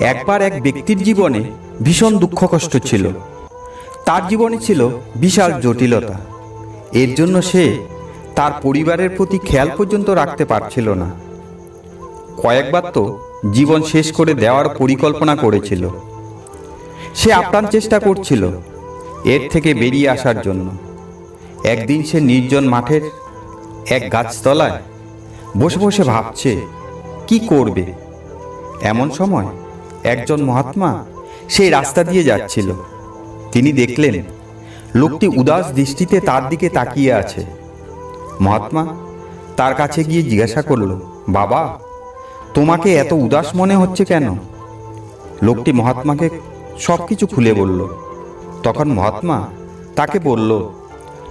একবার এক ব্যক্তির জীবনে ভীষণ দুঃখ কষ্ট ছিল। তার জীবনে ছিল বিশাল জটিলতা। এর জন্য সে তার পরিবারের প্রতি খেয়াল পর্যন্ত রাখতে পারছিল না। কয়েকবার তো জীবন শেষ করে দেওয়ার পরিকল্পনা করেছিল। সে আপ্রাণ চেষ্টা করছিল এর থেকে বেরিয়ে আসার জন্য। একদিন সে নির্জন মাঠের এক গাছতলায় বসে বসে ভাবছে, কি করবে? এমন সময় একজন মহাত্মা সেই রাস্তা দিয়ে যাচ্ছিল। তিনি দেখলেন, লোকটি উদাস দৃষ্টিতে তার দিকে তাকিয়ে আছে। মহাত্মা তার কাছে গিয়ে জিজ্ঞাসা করল, বাবা, তোমাকে এত উদাস মনে হচ্ছে কেন? লোকটি মহাত্মাকে সব কিছু খুলে বলল। তখন মহাত্মা তাকে বলল,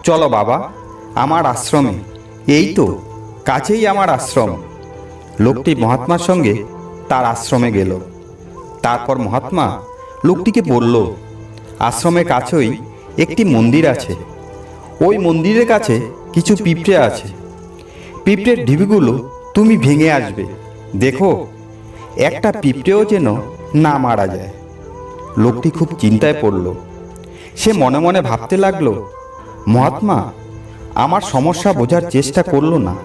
চলো বাবা, আমার আশ্রমে, এই তো, কাছেই আমার আশ্রম। লোকটি মহাত্মার সঙ্গে তার আশ্রমে গেল। তারপর মহাত্মা লোকটিকে বলল, আশ্রমের কাছেই একটি মন্দির আছে। ওই মন্দিরের কাছে কিছু পিঁপড়ে আছে। পিঁপড়ের ঢিবিগুলো তুমি ভেঙে আসবে। দেখো, একটা পিঁপড়েও যেন না মারা যায়। লোকটি খুব চিন্তায় পড়ল। সে মনে মনে ভাবতে লাগল, মহাত্মা, আমার সমস্যা বোঝার চেষ্টা করল না।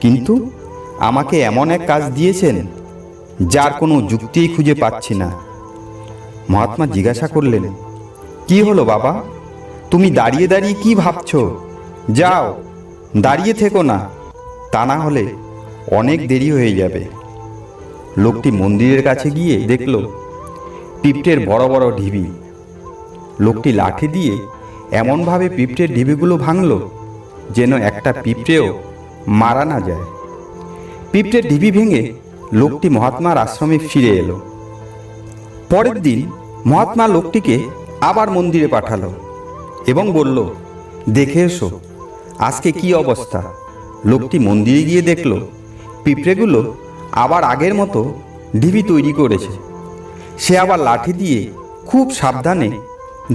কিন্তু আমাকে এমন এক কাজ দিয়েছেন যার কোনো যুক্তিই খুঁজে পাচ্ছি না। মহাত্মা জিজ্ঞাসা করলেন, কি হলো বাবা? তুমি দাঁড়িয়ে দাঁড়িয়ে কি ভাবছ? যাও, দাঁড়িয়ে থেকো না। তা না হলে অনেক দেরি হয়ে যাবে। লোকটি মন্দিরের কাছে গিয়ে দেখল পিঁপড়ের বড় বড় ঢিবি। লোকটি লাঠি দিয়ে এমনভাবে পিঁপড়ের ঢিবিগুলো ভাঙল, যেন একটা পিঁপড়েও মারা না যায়। পিঁপড়ের ঢিবি ভেঙে লোকটি মহাত্মার আশ্রমে ফিরে এলো। পরের দিন মহাত্মা লোকটিকে আবার মন্দিরে পাঠালো এবং বলল, দেখে এসো, আজকে কি অবস্থা? লোকটি মন্দিরে গিয়ে দেখল, পিঁপড়েগুলো আবার আগের মতো ঢিবি তৈরি করেছে। সে আবার লাঠি দিয়ে খুব সাবধানে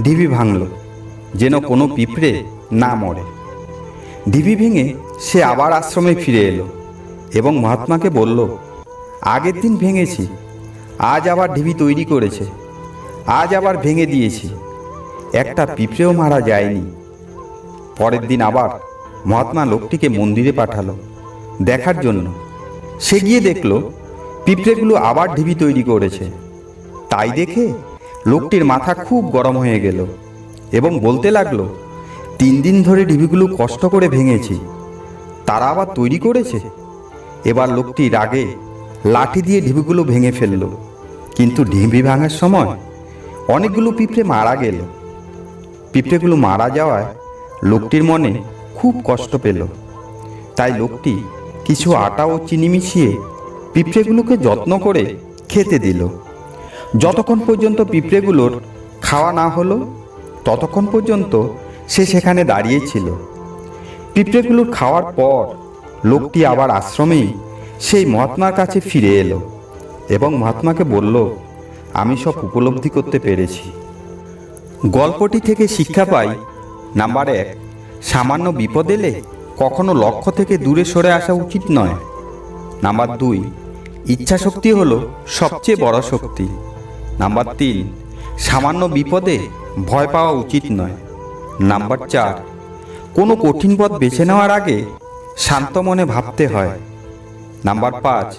ঢিবি ভাঙল, যেন কোনো পিঁপড়ে না মরে। ঢিবি ভেঙে সে আবার আশ্রমে ফিরে এলো এবং মহাত্মাকে বলল আগের দিন ভেঙেছি, আজ আবার ঢিবি তৈরি করেছে, আজ আবার ভেঙে দিয়েছি, একটা পিঁপড়েও মারা যায়নি। পরের দিন আবার মহাত্মা লোকটিকে মন্দিরে পাঠালো, দেখার জন্য। সে গিয়ে দেখল, পিঁপড়েগুলো আবার ঢিবি তৈরি করেছে। তাই দেখে লোকটির মাথা খুব গরম হয়ে গেল এবং বলতে লাগল, তিন দিন ধরে ঢিবিগুলো কষ্ট করে ভেঙেছি, তারা আবার তৈরি করেছে? এবার লোকটি রাগে লাঠি দিয়ে ঢিবিগুলো ভেঙে ফেলল। কিন্তু ঢিবি ভাঙার সময় অনেকগুলো পিঁপড়ে মারা গেল। পিঁপড়েগুলো মারা যাওয়ায় লোকটির মনে খুব কষ্ট পেল। তাই লোকটি কিছু আটা ও চিনি মিশিয়ে পিঁপড়েগুলোকে যত্ন করে খেতে দিল। যতক্ষণ পর্যন্ত পিঁপড়েগুলোর খাওয়া না হলো, ততক্ষণ পর্যন্ত সে সেখানে দাঁড়িয়ে ছিল। পিঁপড়েগুলোর খাওয়ার পর লোকটি আবার আশ্রমেই সেই মহাত্মার কাছে ফিরে এলো এবং মহাত্মাকে বলল, আমি সব উপলব্ধি করতে পেরেছি। গল্পটি থেকে শিক্ষা পাই, নাম্বার এক, সামান্য বিপদ এলে কখনো লক্ষ্য থেকে দূরে সরে আসা উচিত নয়। নাম্বার দুই, ইচ্ছা শক্তি হলো সবচেয়ে বড় শক্তি। নাম্বার তিন, সামান্য বিপদে ভয় পাওয়া উচিত নয়। নাম্বার চার, কোনো কঠিন পথ বেছে নেওয়ার আগে শান্ত মনে ভাবতে হয়। নাম্বার পাঁচ,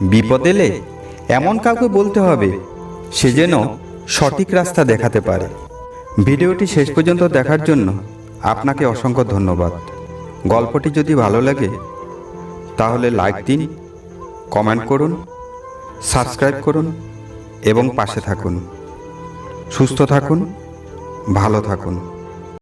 বিপদ এলে এমন কাউকে বলতে হবে সে যেন সঠিক রাস্তা দেখাতে পারে। ভিডিওটি শেষ পর্যন্ত দেখার জন্য আপনাকে অসংখ্য ধন্যবাদ। গল্পটি যদি ভালো লাগে, তাহলে লাইক দিন, কমেন্ট করুন, সাবস্ক্রাইব করুন এবং পাশে থাকুন। সুস্থ থাকুন, ভালো থাকুন।